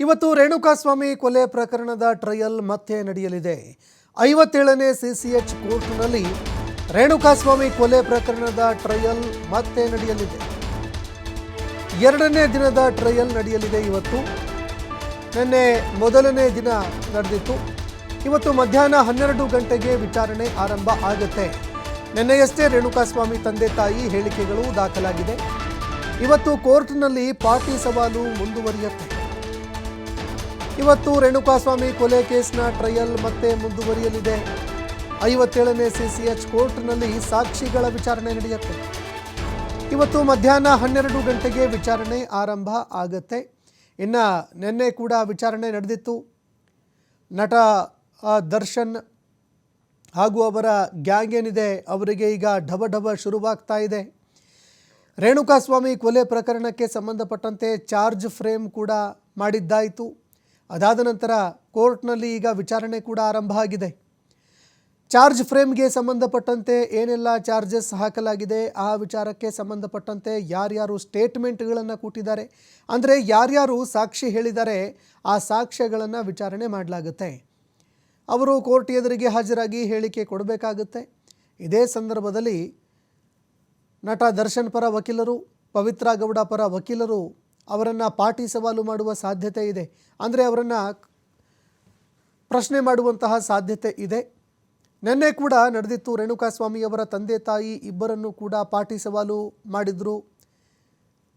ಇವತ್ತು ರೇಣುಕಾಸ್ವಾಮಿ ಕೊಲೆ ಪ್ರಕರಣದ ಟ್ರಯಲ್ ಮತ್ತೆ ನಡೆಯಲಿದೆ. ಐವತ್ತೇಳನೇ ಸಿಸಿಎಚ್ ಕೋರ್ಟ್ನಲ್ಲಿ ರೇಣುಕಾಸ್ವಾಮಿ ಕೊಲೆ ಪ್ರಕರಣದ ಟ್ರಯಲ್ ಮತ್ತೆ ನಡೆಯಲಿದೆ. ಎರಡನೇ ದಿನದ ಟ್ರಯಲ್ ನಡೆಯಲಿದೆ ಇವತ್ತು. ನಿನ್ನೆ ಮೊದಲನೇ ದಿನ ನಡೆದಿತ್ತು. ಇವತ್ತು ಮಧ್ಯಾಹ್ನ ಹನ್ನೆರಡು ಗಂಟೆಗೆ ವಿಚಾರಣೆ ಆರಂಭ ಆಗುತ್ತೆ. ನಿನ್ನೆಯಷ್ಟೇ ರೇಣುಕಾಸ್ವಾಮಿ ತಂದೆ ತಾಯಿ ಹೇಳಿಕೆಗಳು ದಾಖಲಾಗಿದೆ. ಇವತ್ತು ಕೋರ್ಟ್ನಲ್ಲಿ ಪಾರ್ಟಿ ಸವಾಲು ಮುಂದುವರಿಯುತ್ತೆ. ಇವತ್ತು ರೇಣುಕಾಸ್ವಾಮಿ ಕೊಲೆ ಕೇಸ್ನ ಟ್ರಯಲ್ ಮತ್ತೆ ಮುಂದುವರಿಯಲಿದೆ. ಐವತ್ತೇಳನೇ ಸಿಸಿಎಚ್ ಕೋರ್ಟ್ನಲ್ಲಿ ಸಾಕ್ಷಿಗಳ ವಿಚಾರಣೆ ನಡೆಯುತ್ತೆ. ಇವತ್ತು ಮಧ್ಯಾಹ್ನ ಹನ್ನೆರಡು ಗಂಟೆಗೆ ವಿಚಾರಣೆ ಆರಂಭ ಆಗುತ್ತೆ. ಇನ್ನು ನಿನ್ನೆ ಕೂಡ ವಿಚಾರಣೆ ನಡೆದಿತ್ತು. ನಟ ದರ್ಶನ್ ಹಾಗೂ ಅವರ ಗ್ಯಾಂಗ್ ಏನಿದೆ, ಅವರಿಗೆ ಈಗ ಢಬ ಢಬ ಶುರುವಾಗ್ತಾ ಇದೆ. ರೇಣುಕಾಸ್ವಾಮಿ ಕೊಲೆ ಪ್ರಕರಣಕ್ಕೆ ಸಂಬಂಧಪಟ್ಟಂತೆ ಚಾರ್ಜ್ ಫ್ರೇಮ್ ಕೂಡ ಮಾಡಿದ್ದಾಯಿತು. ಅದಾದ ನಂತರ ಕೋರ್ಟ್ನಲ್ಲಿ ಈಗ ವಿಚಾರಣೆ ಕೂಡ ಆರಂಭ ಆಗಿದೆ. ಚಾರ್ಜ್ ಫ್ರೇಮ್ಗೆ ಸಂಬಂಧಪಟ್ಟಂತೆ ಏನೆಲ್ಲ ಚಾರ್ಜಸ್ ಹಾಕಲಾಗಿದೆ, ಆ ವಿಚಾರಕ್ಕೆ ಸಂಬಂಧಪಟ್ಟಂತೆ ಯಾರ್ಯಾರು ಸ್ಟೇಟ್ಮೆಂಟ್ಗಳನ್ನು ಕೊಟ್ಟಿದ್ದಾರೆ ಅಂದರೆ ಯಾರ್ಯಾರು ಸಾಕ್ಷಿ ಹೇಳಿದ್ದಾರೆ ಆ ಸಾಕ್ಷ್ಯಗಳನ್ನು ವಿಚಾರಣೆ ಮಾಡಲಾಗುತ್ತೆ. ಅವರು ಕೋರ್ಟ್ ಎದುರಿಗೆ ಹಾಜರಾಗಿ ಹೇಳಿಕೆ ಕೊಡಬೇಕಾಗುತ್ತೆ. ಇದೇ ಸಂದರ್ಭದಲ್ಲಿ ನಟ ದರ್ಶನ್ ಪರ ವಕೀಲರು, ಪವಿತ್ರ ಗೌಡ ಪರ ವಕೀಲರು ಅವರನ್ನು ಪಾಟಿ ಸವಾಲು ಮಾಡುವ ಸಾಧ್ಯತೆ ಇದೆ. ಅಂದರೆ ಅವರನ್ನು ಪ್ರಶ್ನೆ ಮಾಡುವಂತಹ ಸಾಧ್ಯತೆ ಇದೆ. ನಿನ್ನೆ ಕೂಡ ನಡೆದಿತ್ತು ರೇಣುಕಾಸ್ವಾಮಿಯವರ ತಂದೆ ತಾಯಿ ಇಬ್ಬರನ್ನು ಕೂಡ ಪಾಟಿ ಸವಾಲು ಮಾಡಿದರು.